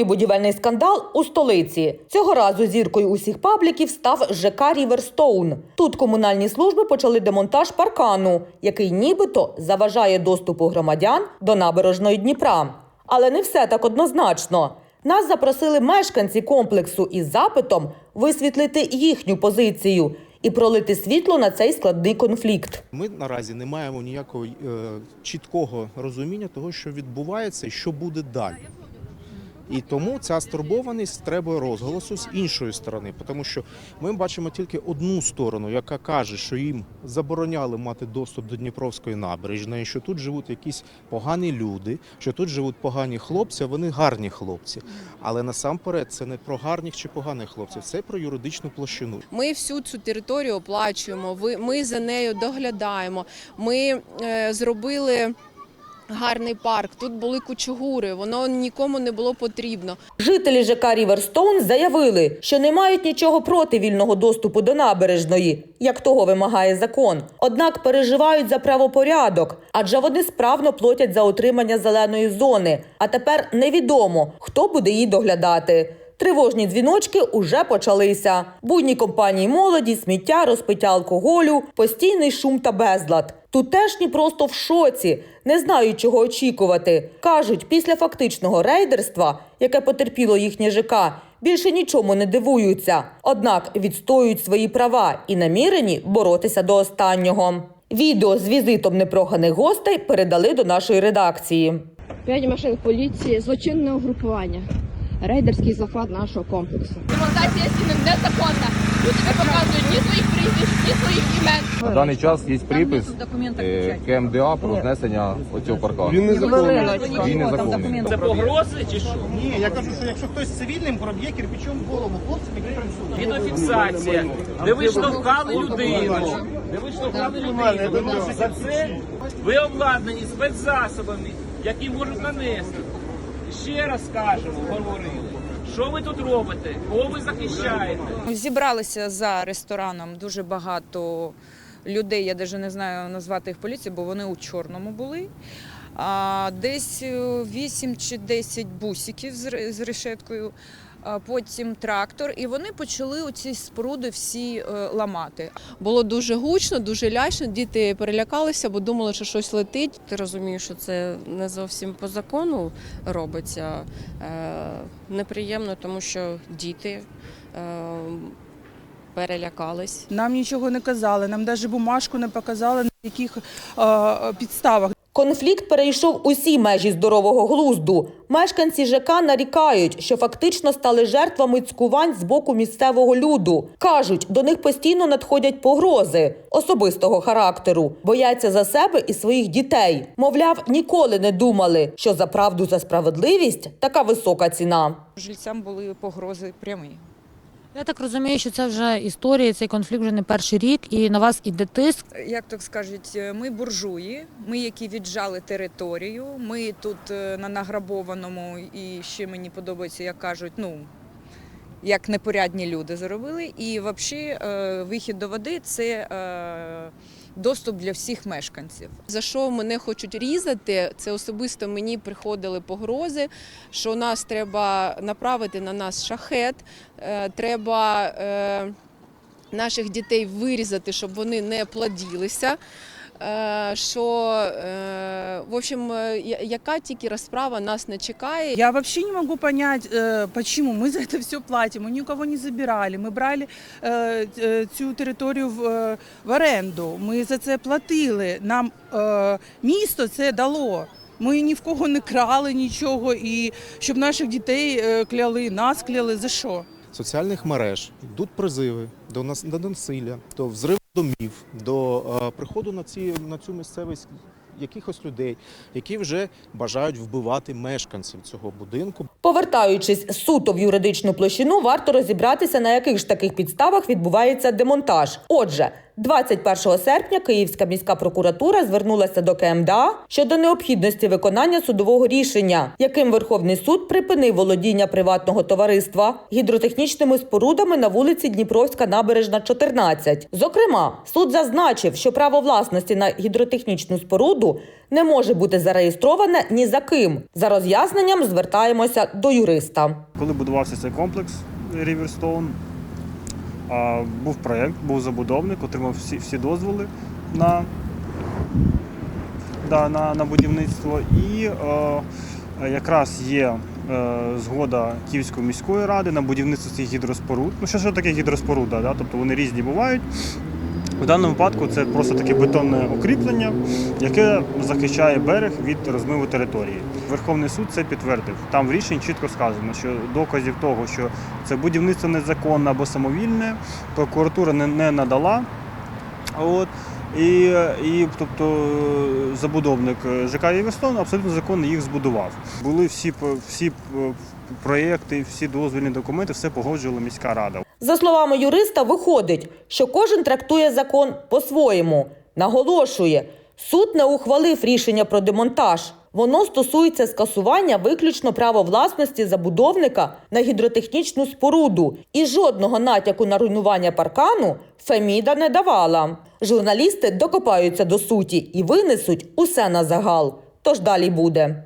Черговий будівельний скандал у столиці. Цього разу зіркою усіх пабліків став ЖК Ріверстоун. Тут комунальні служби почали демонтаж паркану, який нібито заважає доступу громадян до набережної Дніпра. Але не все так однозначно. Нас запросили мешканці комплексу із запитом висвітлити їхню позицію і пролити світло на цей складний конфлікт. Ми наразі не маємо ніякого е, чіткого розуміння того, що відбувається і що буде далі. І тому ця стурбованість треба розголосу з іншої сторони, тому що ми бачимо тільки одну сторону, яка каже, що їм забороняли мати доступ до Дніпровської набережної, що тут живуть якісь погані люди, що тут живуть погані хлопці, а вони гарні хлопці. Але насамперед це не про гарних чи поганих хлопців, це про юридичну площину. Ми всю цю територію оплачуємо. Ми за нею доглядаємо. Ми е, зробили гарний парк. Тут були кучугури. Воно нікому не було потрібно. Жителі ЖК Ріверстоун заявили, що не мають нічого проти вільного доступу до набережної, як того вимагає закон. Однак переживають за правопорядок, адже вони справно платять за отримання зеленої зони. А тепер невідомо, хто буде її доглядати. Тривожні дзвіночки уже почалися. Будні компанії молоді, сміття, розпиття алкоголю, постійний шум та безлад. Тутешні просто в шоці, не знають, чого очікувати. Кажуть, після фактичного рейдерства, яке потерпіло їхнє ЖК, більше нічому не дивуються. Однак відстоюють свої права і намірені боротися до останнього. Відео з візитом непроханих гостей передали до нашої редакції. П'ять машин поліції злочинне угрупування. Рейдерський захват нашого комплексу. Демонтація стіни незаконна. Люди не показують ні своїх прізвищ, ні своїх імен. На даний час є припис е, КМДА про знесення оцього паркану. Він незаконний. Він незаконний. Це погрози чи що? Ні, я кажу, що якщо хтось цивільним проб'є кирпичом в голову хлопцям, які працюють. Відеофіксація, де ви штовхали людину, де ви штовхали людину. За це ви обладнані спецзасобами, які можуть нанести. Ще раз скажемо, говорили. Що ви тут робите? Кого ви захищаєте? Зібралися за рестораном дуже багато людей. Я навіть не знаю назвати їх поліцією, бо вони у чорному були. А, десь е, 8 чи 10 бусиків з решеткою, потім трактор, і вони почали оці споруди всі е, ламати. Було дуже гучно, дуже лячно. Діти перелякалися, бо думали, що щось летить. Ти розумієш, що це не зовсім по закону робиться. Е, неприємно, тому що діти е, перелякались. Нам нічого не казали, нам навіть бумажку не показали, на яких е, підставах. Конфлікт перейшов усі межі здорового глузду. Мешканці ЖК нарікають, що фактично стали жертвами цькувань з боку місцевого люду. Кажуть, до них постійно надходять погрози особистого характеру, бояться за себе і своїх дітей. Мовляв, ніколи не думали, що за правду за справедливість така висока ціна. Жильцям були погрози прямі. Я так розумію, що це вже історія, цей конфлікт вже не перший рік, і на вас іде тиск. Як так скажуть, ми буржуї, ми, які віджали територію, ми тут е, на награбованому, і ще мені подобається, як кажуть, ну. Як непорядні люди зробили, і взагалі е, вихід до води це е, доступ для всіх мешканців. За що мене хочуть різати? Це особисто мені приходили погрози, що нас треба направити на нас шахет, е, треба е, наших дітей вирізати, щоб вони не плоділися. Е, Що е, в общем, е, я- яка тільки розправа нас не чекає. Я вообще не могу понять, э, почему мы за это все платим. Мы никого не забирали. Мы брали э, э, цю територію в, е, в оренду. Ми за це платили. Нам е, місто це дало. Ми ні в кого не крали нічого, і щоб наших дітей е, кляли, нас кляли. За що? соціальних мереж йдуть призиви до нас до насилля, до взриву домів, до е, приходу на ці на цю місцевість якихось людей, які вже бажають вбивати мешканців цього будинку. Повертаючись суто в юридичну площину, варто розібратися, на яких ж таких підставах відбувається демонтаж. Отже, 21 серпня Київська міська прокуратура звернулася до КМДА щодо необхідності виконання судового рішення, яким Верховний суд припинив володіння приватного товариства гідротехнічними спорудами на вулиці Дніпровська набережна 14. Зокрема, суд зазначив, що право власності на гідротехнічну споруду не може бути зареєстроване ні за ким. За роз'ясненням звертаємося до юриста. Коли будувався цей комплекс а, був проєкт, був забудовник, отримав всі, всі дозволи на, да, на, на будівництво. І е, якраз є е, згода Київської міської ради на будівництво цих гідроспоруд. Ну, що, що таке гідроспоруда? Да? Тобто вони різні бувають. В даному випадку це просто таке бетонне укріплення, яке захищає берег від розмиву території. Верховний суд це підтвердив. Там в рішенні чітко сказано, що доказів того, що це будівництво незаконне або самовільне, прокуратура не, надала. От. І, і тобто забудовник ЖК «Євестон» абсолютно законно їх збудував. Були всі, всі п- проєкти, всі дозвільні документи, все погоджувала міська рада. За словами юриста, виходить, що кожен трактує закон по-своєму. Наголошує, суд не ухвалив рішення про демонтаж. Воно стосується скасування виключно права власності забудовника на гідротехнічну споруду, і жодного натяку на руйнування паркану Феміда не давала. Журналісти докопаються до суті і винесуть усе на загал. Тож далі буде.